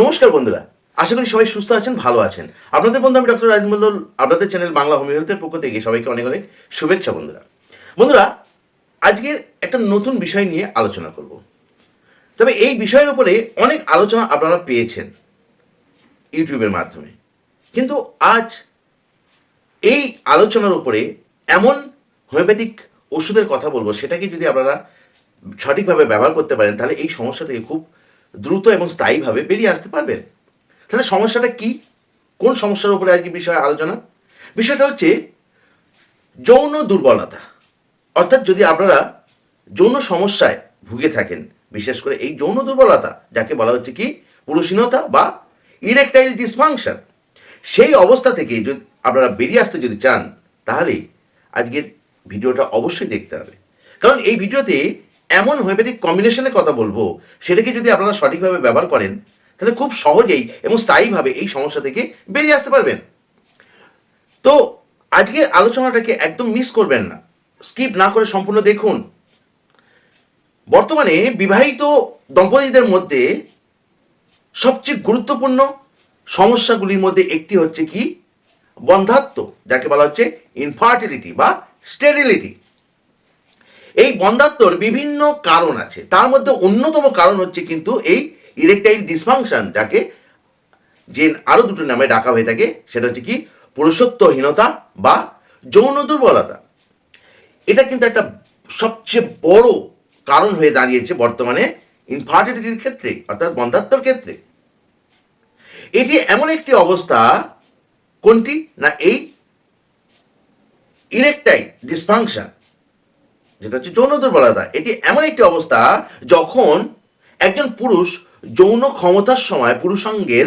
নমস্কার বন্ধুরা, আশা করি সবাই সুস্থ আছেন, ভালো আছেন। আপনাদের বন্ধু আমি ডক্টর রাজমন্ডল আপনাদের চ্যানেল বাংলা হোমিও হেলথের পক্ষ থেকে সবাইকে অনেক অনেক শুভেচ্ছা বন্ধুরা। বন্ধুরা, আজকে একটা নতুন বিষয় নিয়ে আলোচনা করব। তবে এই বিষয়ের উপরে অনেক আলোচনা আপনারা পেয়েছেন ইউটিউবের মাধ্যমে। কিন্তু আজ এই আলোচনার উপরে এমন হোমিওপ্যাথিক ওষুধের কথা বলব, সেটাকে যদি আপনারা সঠিকভাবে ব্যবহার করতে পারেন, তাহলে এই সমস্যা থেকে খুব দ্রুত এবং স্থায়ীভাবে বেরিয়ে আসতে পারবেন। তাহলে সমস্যাটা কি? কোন সমস্যার উপরে আজকে বিষয়ে আলোচনা? বিষয়টা হচ্ছে যৌন দুর্বলতা। অর্থাৎ যদি আপনারা যৌন সমস্যায় ভুগে থাকেন, বিশেষ করে এই যৌন দুর্বলতা, যাকে বলা হচ্ছে কি? পুরুষীনতা বা ইরেকটাইল ডিসফাংশন সেই অবস্থা থেকে যদি আপনারা বেরিয়ে আসতে যদি চান, তাহলে আজকের ভিডিওটা অবশ্যই দেখতে হবে। কারণ এই ভিডিওতে এমন হোমিওপ্যাথিক কম্বিনেশনের কথা বলব, সেটাকে যদি আপনারা সঠিকভাবে ব্যবহার করেন, তাহলে খুব সহজেই এবং স্থায়ীভাবে এই সমস্যা থেকে বেরিয়ে আসতে পারবেন। তো আজকে আলোচনাটাকে একদম মিস করবেন না। স্কিপ না করে সম্পূর্ণ দেখুন। বর্তমানে বিবাহিত দম্পতিদের মধ্যে সবচেয়ে গুরুত্বপূর্ণ সমস্যাগুলির মধ্যে একটি হচ্ছে কি? বন্ধাত্ম, যাকে বলা হচ্ছে ইনফার্টিলিটি বা স্টেরিলিটি এই বন্ধাত্মর বিভিন্ন কারণ আছে। তার মধ্যে অন্যতম কারণ হচ্ছে কিন্তু এই ইলেকট্রাইল ডিসফাংশন যাকে যে আরও দুটো নামে ডাকা হয়ে থাকে, সেটা হচ্ছে কি? পুরুষত্বহীনতা বা যৌন দুর্বলতা। এটা কিন্তু একটা সবচেয়ে বড় কারণ হয়ে দাঁড়িয়েছে বর্তমানে ইনফার্টিলিটির ক্ষেত্রে, অর্থাৎ বন্ধাত্মর ক্ষেত্রে। এটি এমন একটি অবস্থা, কোনটি? না, এই ইলেকট্রাইল ডিসফাংশন যেটা হচ্ছে যৌন দুর্বলতা, এটি এমন একটি অবস্থা যখন একজন পুরুষ যৌন ক্ষমতার সময় পুরুষাঙ্গের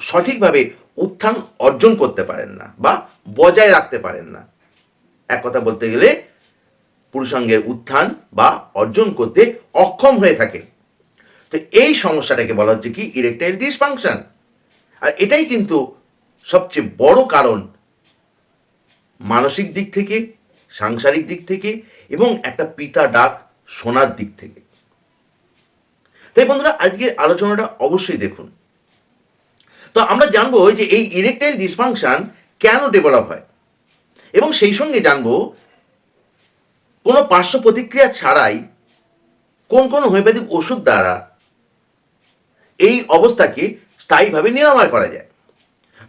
সঠিকভাবে উত্থান অর্জন করতে পারেন না বা বজায় রাখতে পারেন না। এক কথা বলতে গেলে পুরুষাঙ্গের উত্থান বা অর্জন করতে অক্ষম হয়ে থাকে। তো এই সমস্যাটাকে বলা হচ্ছে কি ইরেকটাইল ডিসফাংশন আর এটাই কিন্তু সবচেয়ে বড় কারণ মানসিক দিক থেকে সাংসারিক দিক থেকে এবং একটা পিতা ডাক শোনার দিক থেকে। তাই বন্ধুরা আজকে আলোচনাটা অবশ্যই দেখুন। তো আমরা জানব যে এই ইরেকটাইল ডিসফাংশন কেন ডেভেলপ হয়? এবং সেই সঙ্গে জানব, কোনো পার্শ্ব প্রতিক্রিয়া ছাড়াই কোন কোন হোমিওপ্যাথিক ওষুধ দ্বারা এই অবস্থাকে স্থায়ীভাবে নিরাময় করা যায়।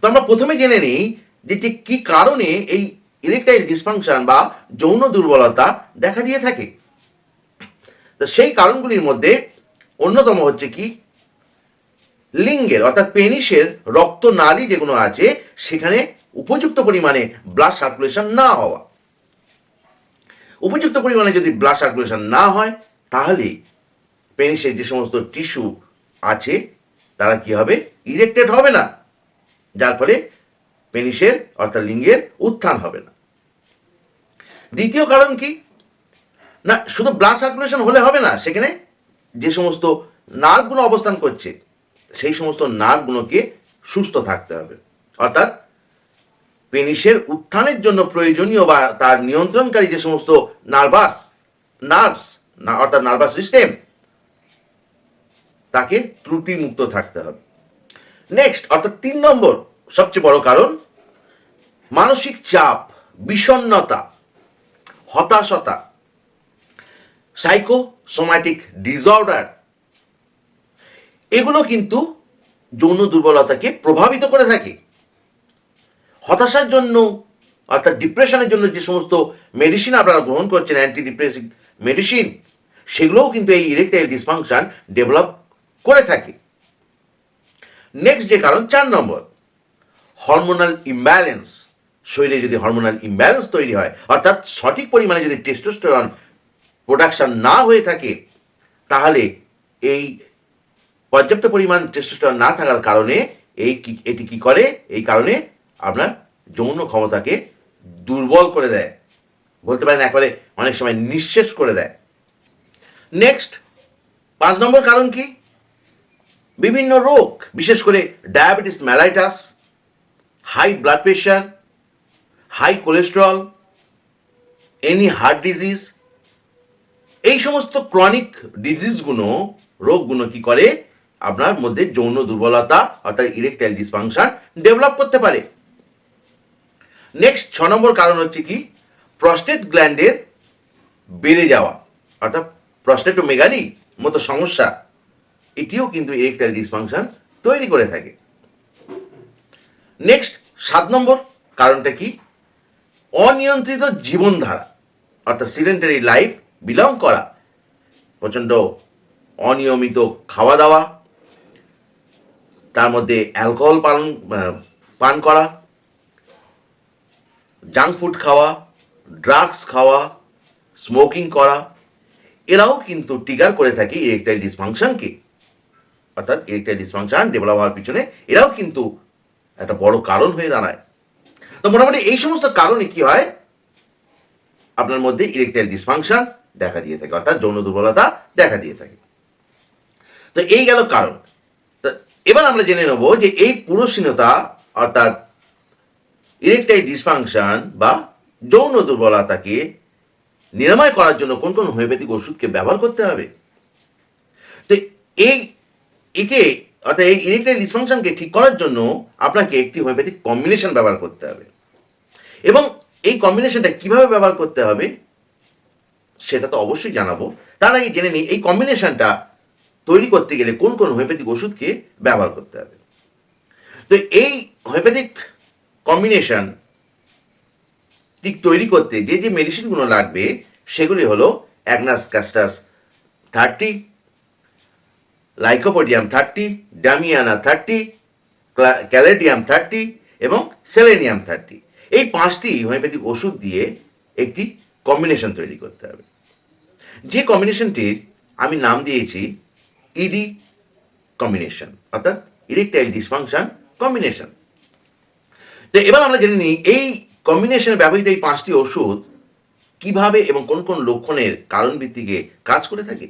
তো আমরা প্রথমে জেনে নিই যে কী কারণে এই ইলেকট্রাইল ডিসফাংশন বা যৌন দুর্বলতা দেখা দিয়ে থাকে। তো সেই কারণগুলির মধ্যে অন্যতম হচ্ছে কি? লিঙ্গের অর্থাৎ পেনিসের রক্তনালী যেগুলো আছে, সেখানে উপযুক্ত পরিমাণে ব্লাড সার্কুলেশন না হওয়া। উপযুক্ত পরিমাণে যদি ব্লাড সার্কুলেশন না হয়, তাহলে পেনিসের যে সমস্ত টিস্যু আছে, তারা কি হবে? ইরেক্টেড হবে না। যার ফলে পেনিসের অর্থাৎ লিঙ্গের উত্থান হবে না। দ্বিতীয় কারণ কি? না, শুধু ব্লাড সার্কুলেশন হলে হবে না, সেখানে যে সমস্ত নার্ভগুলো অবস্থান করছে, সেই সমস্ত নার্ভগুলোকে সুস্থ থাকতে হবে। অর্থাৎ পেনিসের উত্থানের জন্য প্রয়োজনীয় বা তার নিয়ন্ত্রণকারী যে সমস্ত নার্ভাস নার্ভস অর্থাৎ নার্ভাস সিস্টেম তাকে ত্রুটিমুক্ত থাকতে হবে। নেক্সট অর্থাৎ তিন নম্বর সবচেয়ে বড় কারণ, মানসিক চাপ, বিষণ্ণতা। হতাশতা সাইকোসোম্যাটিক ডিসঅর্ডার এগুলো কিন্তু যৌন দুর্বলতাকে প্রভাবিত করে থাকে। হতাশার জন্য অর্থাৎ ডিপ্রেশনের জন্য যে সমস্ত মেডিসিন আপনারা গ্রহণ করছেন অ্যান্টি ডিপ্রেসিভ মেডিসিন সেগুলোও কিন্তু এই ইরেকটাইল ডিসফাংশন ডেভেলপ করে থাকে। নেক্সট যে কারণ, চার নম্বর হরমোনাল ইমব্যালেন্স শরীরে যদি হরমোনাল ইমব্যালেন্স তৈরি হয়, অর্থাৎ সঠিক পরিমাণে যদি টেস্টোস্টেরন প্রোডাকশন না হয়ে থাকে, তাহলে এই পর্যাপ্ত পরিমাণ টেস্টোস্টেরন না থাকার কারণে এই এটি কি করে? এই কারণে আপনার যৌন ক্ষমতাকে দুর্বল করে দেয়। বলতে পারেন একবারে অনেক সময় নিঃশেষ করে দেয়। নেক্সট পাঁচ নম্বর কারণ কি? বিভিন্ন রোগ, বিশেষ করে diabetes mellitus high blood pressure high cholesterol any heart disease এই সমস্ত ক্রনিক ডিজিজগুলো রোগগুলো কি করে? আপনার মধ্যে যৌন দুর্বলতা অর্থাৎ ইরেকটাইল ডিসফাংশন ডেভেলপ করতে পারে। নেক্সট ছ নম্বর কারণ হচ্ছে কি? প্রস্টেট গ্ল্যান্ডের বেড়ে যাওয়া, অর্থাৎ প্রস্টেটোমেগালি মতো সমস্যা, এটিও কিন্তু ইরেকটাইল ডিসফাংশন তৈরি করে থাকে। নেক্সট সাত নম্বর কারণটা কি? অনিয়ন্ত্রিত জীবনধারা, অর্থাৎ সিডেন্টারি লাইফ বিলং করা, প্রচণ্ড অনিয়মিত খাওয়া দাওয়া তার মধ্যে অ্যালকোহল পালন পান করা জাঙ্ক ফুড খাওয়া ড্রাগস খাওয়া স্মোকিং করা, এরাও কিন্তু ট্রিগার করে থাকে ইরেকটাইল ডিসফাংশনকে অর্থাৎ ইরেকটাইল ডিসফাংশন ডেভেলপ হওয়ার পিছনে এরাও কিন্তু একটা বড় কারণ হয়ে দাঁড়ায়। তো মোটামুটি এই সমস্ত কারণে কি হয়? আপনার মধ্যে ইরেকটাইল ডিসফাংশন দেখা দিয়ে থাকে, অর্থাৎ যৌন দুর্বলতা দেখা দিয়ে থাকে। তো এই গেল কারণ। তো এবার আমরা জেনে নেব যে এই পুরুষহীনতা, অর্থাৎ ইরেকটাইল ডিসফাংশন বা যৌন দুর্বলতাকে নিরাময় করার জন্য কোন কোন হোমিওপ্যাথিক ওষুধকে ব্যবহার করতে হবে? তো এই একে, অর্থাৎ এই ইরেকটাইল ডিসফাংশনকে ঠিক করার জন্য আপনাকে একটি হোমিওপ্যাথিক কম্বিনেশন ব্যবহার করতে হবে। এবং এই কম্বিনেশনটা কীভাবে ব্যবহার করতে হবে, সেটা তো অবশ্যই জানাব। তার আগে জেনে নিই, এই কম্বিনেশনটা তৈরি করতে গেলে কোন কোন হোমিওপ্যাথিক ওষুধকে ব্যবহার করতে হবে। তো এই হোমিওপ্যাথিক কম্বিনেশন ঠিক তৈরি করতে যে যে মেডিসিনগুলো লাগবে, সেগুলি হলো agnus castus thirty lycopodium thirty damiana thirty caladium thirty এবং সেলেনিয়াম থার্টি এই পাঁচটি হোমিওপ্যাথিক ওষুধ দিয়ে একটি কম্বিনেশন তৈরি করতে হবে। যে কম্বিনেশনটির আমি নাম দিয়েছি ইডি কম্বিনেশন অর্থাৎ ইরেকটাইল ডিসফাংশন কম্বিনেশন তো এবার আমরা জেনে নিই, এই কম্বিনেশনে ব্যবহৃত এই পাঁচটি ওষুধ কীভাবে এবং কোন কোন লক্ষণের কারণ ভিত্তিকে কাজ করে থাকে?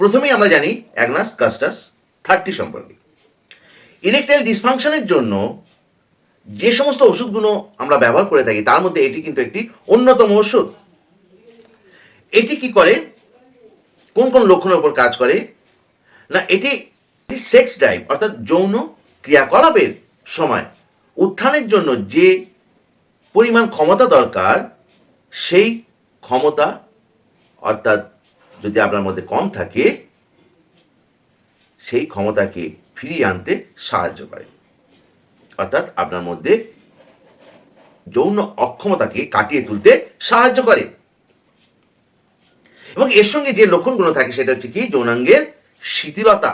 প্রথমেই আমরা জানি অ্যাগনাস কাস্টাস থার্টি সম্পর্কে। ইরেকটাইল ডিসফাংশনের জন্য যে সমস্ত ওষুধগুলো আমরা ব্যবহার করে থাকি, তার মধ্যে এটি কিন্তু একটি অন্যতম ওষুধ। এটি কি করে? কোন কোন লক্ষণের উপর কাজ করে? না, এটি সেক্স ড্রাইভ অর্থাৎ যৌন ক্রিয়াকলাপের সময়। উত্থানের জন্য যে পরিমাণ ক্ষমতা দরকার, সেই ক্ষমতা, অর্থাৎ যদি আপনার মধ্যে কম থাকে, সেই ক্ষমতাকে ফিরিয়ে আনতে সাহায্য করে। অর্থাৎ আপনার মধ্যে যৌন অক্ষমতাকে কাটিয়ে তুলতে সাহায্য করে। এবং এর সঙ্গে যে লক্ষণগুলো থাকে সেটা হচ্ছে কি? যৌনাঙ্গের শিথিলতা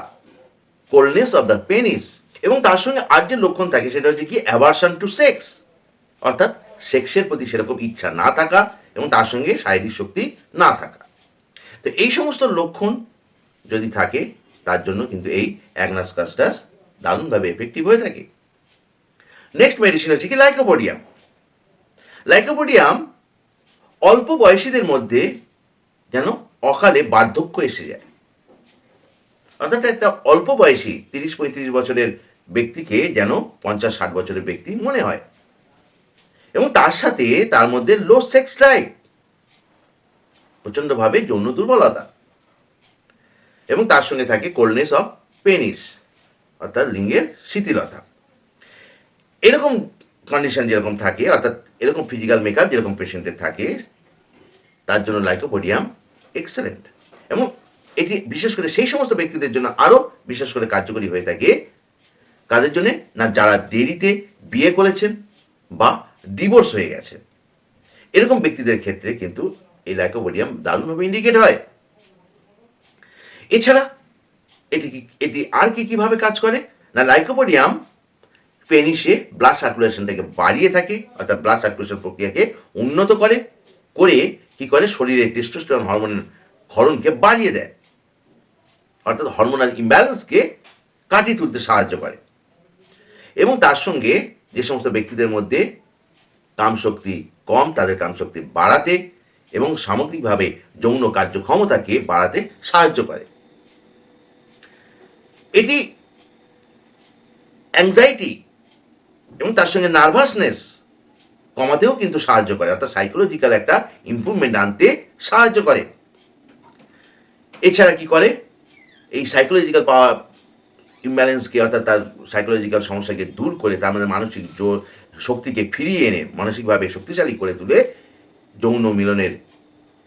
কোল্ডনেস অফ দ্য পেনিস এবং তার সঙ্গে আর যে লক্ষণ থাকে সেটা হচ্ছে কি? অ্যাভার্সন টু সেক্স অর্থাৎ সেক্সের প্রতি সেরকম ইচ্ছা না থাকা এবং তার সঙ্গে শারীরিক শক্তি না থাকা। তো এই সমস্ত লক্ষণ যদি থাকে, তার জন্য কিন্তু এই অ্যাগনাস কাস্টাস দারুণভাবে এফেক্টিভ হয়ে থাকে। নেক্সট মেডিসিন হচ্ছে কি? লাইকোপোডিয়াম লাইকোপোডিয়াম অল্প বয়সীদের মধ্যে যেন অকালে বার্ধক্য এসে যায়। অর্থাৎ একটা অল্প বয়সী তিরিশ পঁয়ত্রিশ বছরের ব্যক্তিকে যেন পঞ্চাশ ষাট বছরের ব্যক্তি মনে হয়। এবং তার সাথে তার মধ্যে লো সেক্স ড্রাইভ প্রচণ্ডভাবে যৌন দুর্বলতা। এবং তার সঙ্গে থাকে কোল্ডনেস অফ পেনিস অর্থাৎ লিঙ্গের শিথিলতা। এরকম কন্ডিশন যেরকম থাকে, অর্থাৎ এরকম ফিজিক্যাল মেকআপ যেরকম পেশেন্টের থাকে, তার জন্য লাইকোপোডিয়াম এক্সেলেন্ট এবং এটি বিশেষ করে সেই সমস্ত ব্যক্তিদের জন্য আরও বিশেষ করে কার্যকরী হয়ে থাকে। কাদের জন্যে? না, যারা দেরিতে বিয়ে করেছেন বা ডিভোর্স হয়ে গেছে এরকম ব্যক্তিদের ক্ষেত্রে কিন্তু এই লাইকোপোডিয়াম দারুণভাবে ইন্ডিকেট হয়। এছাড়া, এটি এটি আর কি কীভাবে কাজ করে? না লাইকোপোডিয়াম পেনিসে ব্লাড সার্কুলেশনটাকে বাড়িয়ে থাকে, অর্থাৎ ব্লাড সার্কুলেশন প্রক্রিয়াকে উন্নত করে করে কি করে? শরীরে টেস্টোস্টেরন হরমোনের ক্ষরণকে বাড়িয়ে দেয়। অর্থাৎ হরমোনাল ইমব্যালেন্সকে কাটিয়ে তুলতে সাহায্য করে। এবং তার সঙ্গে যে সমস্ত ব্যক্তিদের মধ্যে কামশক্তি কম, তাদের কামশক্তি বাড়াতে এবং সামগ্রিকভাবে যৌন কার্যক্ষমতাকে বাড়াতে সাহায্য করে। এটি অ্যাংজাইটি এবং তার সঙ্গে নার্ভাসনেস কমাতেও কিন্তু সাহায্য করে, অর্থাৎ সাইকোলজিক্যাল একটা ইমপ্রুভমেন্ট আনতে সাহায্য করে। এছাড়া কি করে? এই সাইকোলজিক্যাল পাওয়ার ইমব্যালেন্সকে অর্থাৎ তার সাইকোলজিক্যাল সমস্যাকে দূর করে, তার মধ্যে মানসিক জোর, শক্তিকে ফিরিয়ে এনে, মানসিকভাবে শক্তিশালী করে তুলে, যৌন মিলনের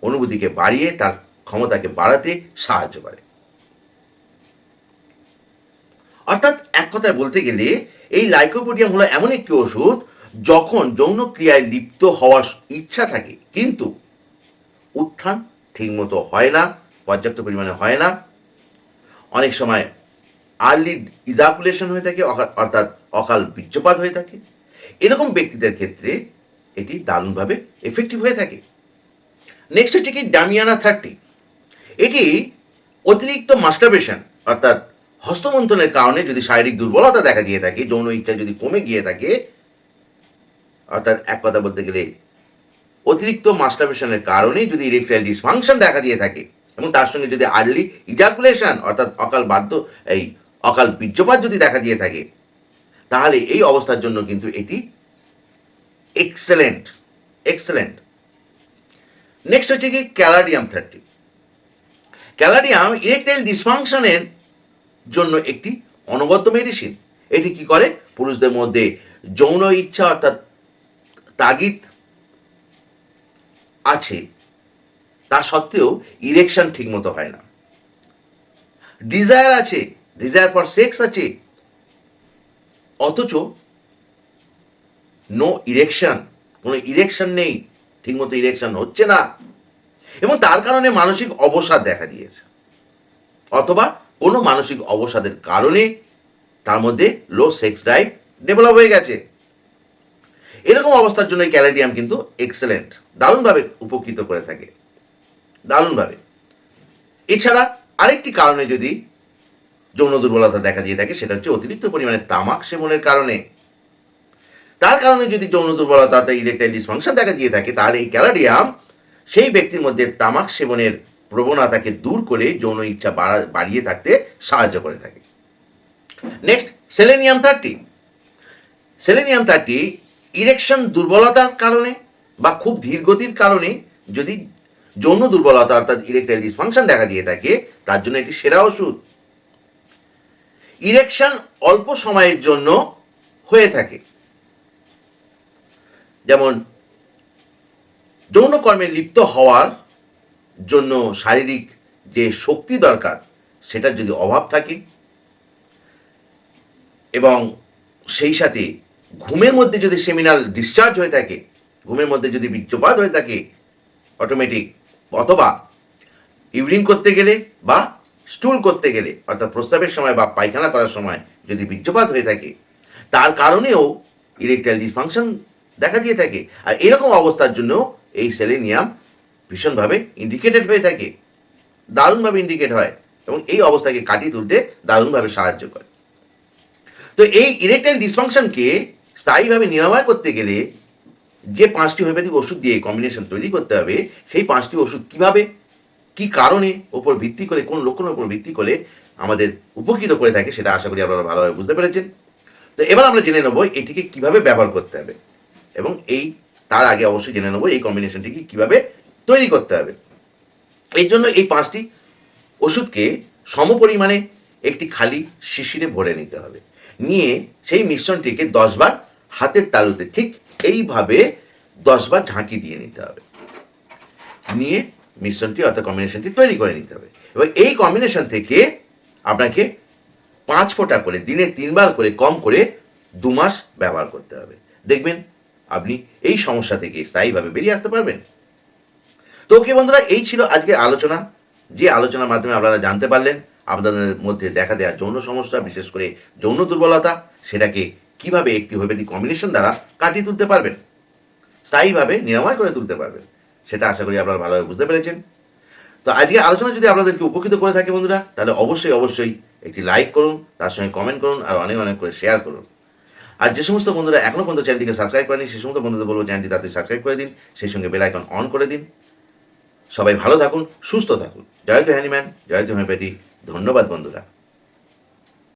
অনুভূতিকে বাড়িয়ে, তার ক্ষমতাকে বাড়াতে সাহায্য করে। অর্থাৎ এক কথায় বলতে গেলে এই লাইকোপোডিয়াম হলো এমন একটি ওষুধ যখন যৌন ক্রিয়ায় লিপ্ত হওয়ার ইচ্ছা থাকে, কিন্তু উত্থান ঠিকমতো হয় না, পর্যাপ্ত পরিমাণে হয় না। অনেক সময় আর্লি ইজাকুলেশন হয়ে থাকে অর্থাৎ অকাল বীর্যপাত হয়ে থাকে। এরকম ব্যক্তিদের ক্ষেত্রে এটি দারুণভাবে এফেক্টিভ হয়ে থাকে। নেক্সট হচ্ছে কি ডামিয়ানা থার্টি এটি অতিরিক্ত মাস্টারবেশন অর্থাৎ হস্তমন্থনের কারণে যদি শারীরিক দুর্বলতা দেখা দিয়ে থাকে, যৌন ইচ্ছা যদি কমে গিয়ে থাকে, অর্থাৎ এক কথা বলতে গেলে অতিরিক্ত মাস্টারবেশনের কারণে যদি ইলেকট্রাইল ডিসফাংশন দেখা দিয়ে থাকে, এবং তার সঙ্গে যদি আর্লি ইজাকুলেশন অর্থাৎ অকাল বাধ্য, এই অকাল বীর্যপাত যদি দেখা দিয়ে থাকে, তাহলে এই অবস্থার জন্য কিন্তু এটি এক্সেলেন্ট এক্সেলেন্ট নেক্সট হচ্ছে কি ক্যালাডিয়াম থার্টি ক্যালাডিয়াম ইরেকটাইল ডিসফাংশনের জন্য একটি অনবদ্য মেডিসিন এটি কি করে? পুরুষদের মধ্যে যৌন ইচ্ছা অর্থাৎ তাগিদ আছে। তা সত্ত্বেও ইরেকশন ঠিকমতো হয় না। ডিজায়ার আছে ডিজায়ার ফর সেক্স আছে। অথচ নো ইরেকশন কোনো ইরেকশন নেই, ঠিকমতো ইরেকশন হচ্ছে না। এবং তার কারণে মানসিক অবসাদ দেখা দিয়েছে। অথবা কোনো মানসিক অবসাদের কারণে তার মধ্যে লো সেক্স ড্রাইভ ডেভেলপ হয়ে গেছে। এরকম অবস্থার জন্য ক্যালেডিয়াম কিন্তু এক্সেলেন্ট দারুণভাবে উপকৃত করে থাকে। দারুণভাবে। এছাড়া আরেকটি কারণে যদি যৌন দুর্বলতা দেখা দিয়ে থাকে, সেটা হচ্ছে অতিরিক্ত পরিমাণে তামাক সেবনের কারণে। তার কারণে যদি যৌন দুর্বলতা ইলেকট্রাইল ডিসফাংশন দেখা দিয়ে থাকে তাহলে এই ক্যালাডিয়াম সেই ব্যক্তির মধ্যে তামাক সেবনের প্রবণতাকে দূর করে যৌন ইচ্ছা বাড়া, বাড়িয়ে থাকতে সাহায্য করে থাকে। Next selenium thirty selenium thirty erection দুর্বলতার কারণে বা খুব ধীরগতির কারণে যদি যৌন দুর্বলতা অর্থাৎ ইরেকটাইল ডিসফাংশন দেখা দিয়ে থাকে, তার জন্য এটি সেরা ওষুধ। ইরেকশন অল্প সময়ের জন্য হয়ে থাকে। যেমন যৌন কর্মে লিপ্ত হওয়ার জন্য শারীরিক যে শক্তি দরকার, সেটার যদি অভাব থাকে এবং সেই সাথে ঘুমের মধ্যে যদি সেমিনাল ডিসচার্জ হয়ে থাকে, ঘুমের মধ্যে যদি বীর্যপাত হয়ে থাকে অটোমেটিক অথবা ইউরিন করতে গেলে বা স্টুল করতে গেলে, অর্থাৎ প্রস্রাবের সময় বা পায়খানা করার সময় যদি বীর্যপাত হয়ে থাকে, তার কারণেও ইলেকট্রাল ডিসফাংশন দেখা দিয়ে থাকে। আর এরকম অবস্থার জন্য এই সেলেনিয়াম ভীষণভাবে ইন্ডিকেটেড হয়ে থাকে, দারুণভাবে ইন্ডিকেট হয় এবং এই অবস্থাকে কাটিয়ে তুলতে দারুণভাবে সাহায্য করে। তো এই ইরেকটাইল ডিসফাংশনকে স্থায়ীভাবে নিরাময় করতে গেলে যে পাঁচটি হোমিওপ্যাথিক ওষুধ দিয়ে কম্বিনেশন তৈরি করতে হবে, সেই পাঁচটি ওষুধ কীভাবে, কি কারণে, ওপর ভিত্তি করে, কোন লক্ষণের উপর ভিত্তি করে আমাদের উপকৃত করে থাকে সেটা আশা করি আপনারা ভালোভাবে বুঝতে পেরেছেন। তো এবার আমরা জেনে নেব এটিকে কীভাবে ব্যবহার করতে হবে এবং এই, তার আগে অবশ্যই জেনে নেব এই কম্বিনেশনটিকে কীভাবে তৈরি করতে হবে। এই জন্য এই পাঁচটি ওষুধকে সমপরিমাণে একটি খালি শিশিরে ভরে নিতে হবে। নিয়ে সেই মিশ্রণটিকে দশবার হাতের তালুতে ঠিক এইভাবে দশবার ঝাঁকি দিয়ে নিতে হবে। নিয়ে মিশ্রণটি অর্থাৎ কম্বিনেশনটি তৈরি করে নিতে হবে। এবং এই কম্বিনেশন থেকে আপনাকে পাঁচ ফোঁটা করে, দিনে তিনবার করে, কম করে দু মাস ব্যবহার করতে হবে। দেখবেন আপনি এই সমস্যা থেকে স্থায়ীভাবে বেরিয়ে আসতে পারবেন। তো ওকে বন্ধুরা, এই ছিল আজকের আলোচনা। যে আলোচনার মাধ্যমে আপনারা জানতে পারলেন আপনাদের মধ্যে দেখা দেওয়া যৌন সমস্যা, বিশেষ করে যৌন দুর্বলতা, সেটাকে কীভাবে একটি হোমিওপ্যাথি কম্বিনেশন দ্বারা কাটিয়ে তুলতে পারবেন, স্থায়ীভাবে নিরাময় করে তুলতে পারবেন, সেটা আশা করি আপনারা ভালোভাবে বুঝতে পেরেছেন। তো আজকে আলোচনা যদি আপনাদেরকে উপকৃত করে থাকে বন্ধুরা, তাহলে অবশ্যই অবশ্যই একটি লাইক করুন, তার সঙ্গে কমেন্ট করুন, আর অনেক অনেক করে শেয়ার করুন। আর যে সমস্ত বন্ধুরা এখনও পর্যন্ত চ্যানেলটিকে সাবস্ক্রাইব করেনি সেই সমস্ত বন্ধুদের বলব চ্যানেলটি তাদের সাবস্ক্রাইব করে দিন, সেই সঙ্গে বেল আইকন অন করে দিন। সবাই ভালো থাকুন সুস্থ থাকুন। জয় তো হ্যানিম্যান জয় তো হোমিওপ্যাথি। ধন্যবাদ বন্ধুরা।